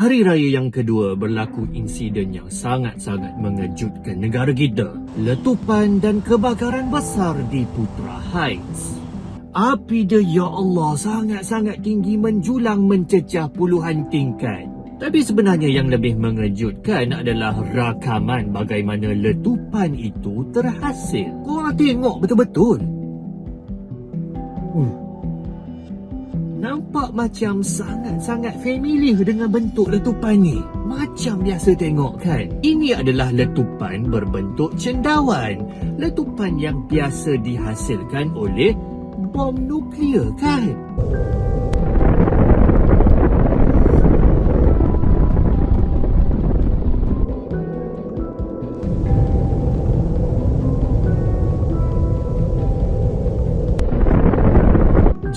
Hari raya yang kedua berlaku insiden yang sangat-sangat mengejutkan negara kita. Letupan dan kebakaran besar di Putra Heights. Api dia ya Allah sangat-sangat tinggi menjulang mencecah puluhan tingkat. Tapi sebenarnya yang lebih mengejutkan adalah rakaman bagaimana letupan itu terhasil. Korang tengok betul-betul. Uh. Nampak macam sangat-sangat familiar dengan bentuk letupan ni. Macam biasa tengok kan? Ini adalah letupan berbentuk cendawan. Letupan yang biasa dihasilkan oleh bom nuklear kan?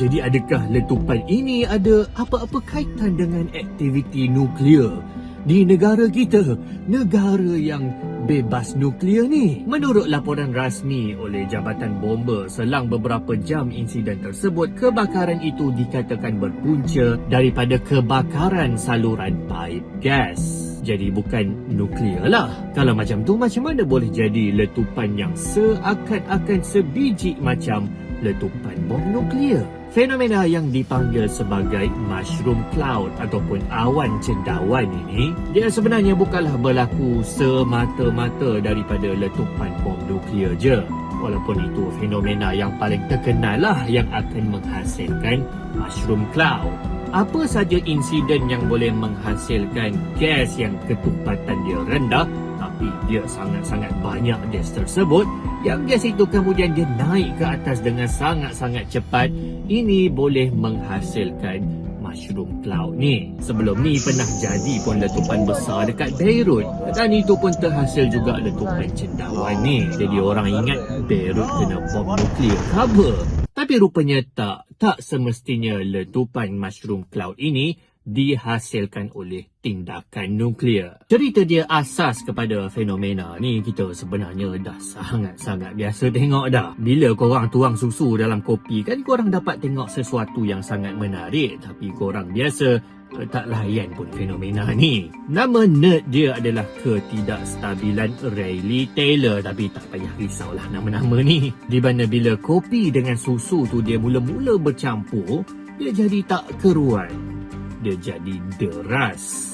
Jadi adakah letupan ini ada apa-apa kaitan dengan aktiviti nuklear di negara kita? Negara yang bebas nuklear ni. Menurut laporan rasmi oleh Jabatan Bomba selang beberapa jam insiden tersebut, kebakaran itu dikatakan berpunca daripada kebakaran saluran paip gas. Jadi bukan nuklear lah. Kalau macam tu macam mana boleh jadi letupan yang seakan-akan sebiji macam letupan bom nuklear? Fenomena yang dipanggil sebagai mushroom cloud ataupun awan cendawan ini, dia sebenarnya bukanlah berlaku semata-mata daripada letupan bom nuklear je. Walaupun itu fenomena yang paling terkenal lah yang akan menghasilkan mushroom cloud. Apa saja insiden yang boleh menghasilkan gas yang ketumpatan dia rendah tapi dia sangat-sangat banyak gas tersebut yang gas itu kemudian dia naik ke atas dengan sangat-sangat cepat ini boleh menghasilkan mushroom cloud ni. Sebelum ni pernah jadi pun letupan besar dekat Beirut dan itu pun terhasil juga letupan cendawan ni. Jadi orang ingat Beirut kena bom nuklear cover. Tapi rupanya tak. Tak semestinya letupan mushroom cloud ini dihasilkan oleh tindakan nuklear. Cerita dia asas kepada fenomena ni kita sebenarnya dah sangat-sangat biasa tengok dah. Bila korang tuang susu dalam kopi kan korang dapat tengok sesuatu yang sangat menarik tapi korang biasa eh, tak layan pun fenomena ni. Nama nerd dia adalah ketidakstabilan Rayleigh Taylor tapi tak payah risaulah nama-nama ni. Di mana bila kopi dengan susu tu dia mula-mula bercampur, dia jadi tak keruan dia jadi deras.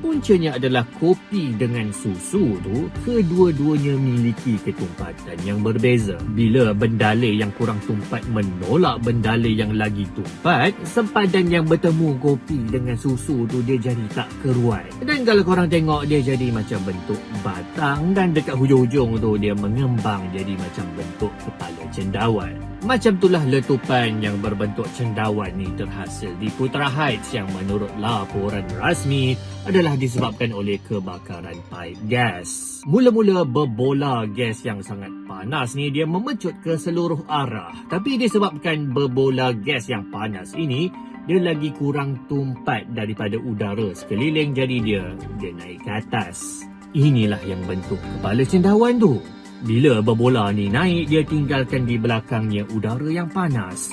Puncanya adalah kopi dengan susu tu kedua-duanya miliki ketumpatan yang berbeza. Bila bendale yang kurang tumpat menolak bendale yang lagi tumpat, sempadan yang bertemu kopi dengan susu tu dia jadi tak keruai. Dan kalau korang tengok dia jadi macam bentuk batang dan dekat hujung-hujung tu dia mengembang jadi macam bentuk kepala cendawan. Macam itulah letupan yang berbentuk cendawan ni terhasil di Putra Heights yang menurut laporan rasmi adalah disebabkan oleh kebakaran paip gas. Mula-mula berbola gas yang sangat panas ni dia memecut ke seluruh arah. Tapi disebabkan berbola gas yang panas ini dia lagi kurang tumpat daripada udara sekeliling jadi dia dia naik ke atas. Inilah yang bentuk kepala cendawan tu. Bila berbola ni naik, dia tinggalkan di belakangnya udara yang panas.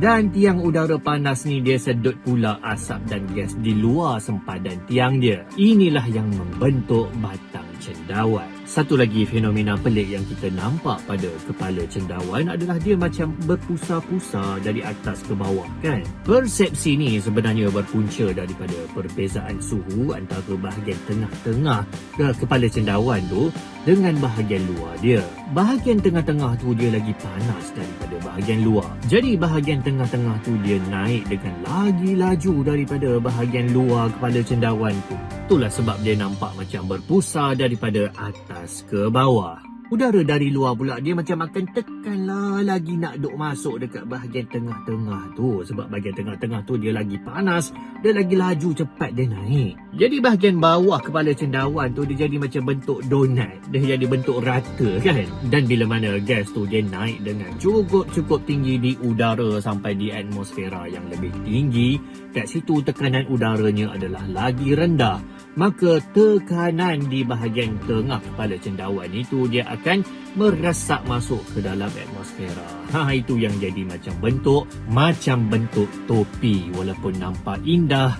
Dan tiang udara panas ni dia sedut pula asap dan gas di luar sempadan tiang dia. Inilah yang membentuk batang cendawan. Satu lagi fenomena pelik yang kita nampak pada kepala cendawan adalah dia macam berpusar-pusar dari atas ke bawah kan. Persepsi ni sebenarnya berpunca daripada perbezaan suhu antara bahagian tengah-tengah ke kepala cendawan tu dengan bahagian luar dia. Bahagian tengah-tengah tu dia lagi panas daripada bahagian luar. Jadi bahagian tengah-tengah tu dia naik dengan lagi laju daripada bahagian luar kepala cendawan tu. Itulah sebab dia nampak macam berpusar daripada atas ke bawah. Udara dari luar pula dia macam akan tekanlah lagi nak duk masuk dekat bahagian tengah-tengah tu. Sebab bahagian tengah-tengah tu dia lagi panas, dia lagi laju cepat dia naik. Jadi bahagian bawah kepala cendawan tu dia jadi macam bentuk donat. Dia jadi bentuk rata kan. Dan bila mana gas tu dia naik dengan cukup-cukup tinggi di udara sampai di atmosfera yang lebih tinggi. Kat situ tekanan udaranya adalah lagi rendah maka tekanan di bahagian tengah kepala cendawan itu dia akan meresak masuk ke dalam atmosfera. Ha itu yang jadi macam bentuk macam bentuk topi walaupun nampak indah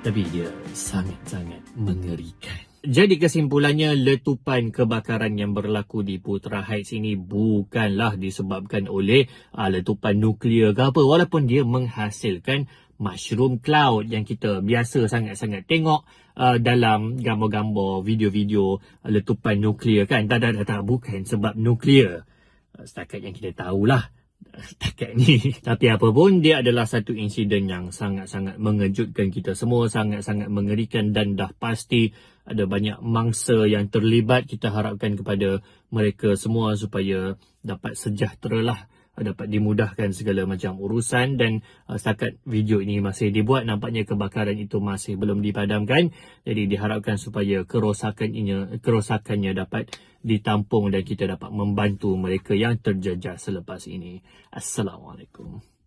Tapi dia sangat-sangat mengerikan. Jadi kesimpulannya letupan kebakaran yang berlaku di Putra Heights ini bukanlah disebabkan oleh uh, letupan nuklear ke apa walaupun dia menghasilkan mushroom cloud yang kita biasa sangat-sangat tengok uh, dalam gambar-gambar video-video uh, letupan nuklear kan. Tak tak tak, bukan sebab nuklear. Uh, setakat yang kita tahulah. Setakat ni. Tapi apa pun, dia adalah satu insiden yang sangat-sangat mengejutkan kita semua, sangat-sangat mengerikan dan dah pasti ada banyak mangsa yang terlibat. Kita harapkan kepada mereka semua supaya dapat sejahtera lah dapat dimudahkan segala macam urusan dan uh, setakat video ini masih dibuat nampaknya kebakaran itu masih belum dipadamkan. Jadi diharapkan supaya kerosakan ini kerosakannya dapat ditampung dan kita dapat membantu mereka yang terjejas selepas ini. Assalamualaikum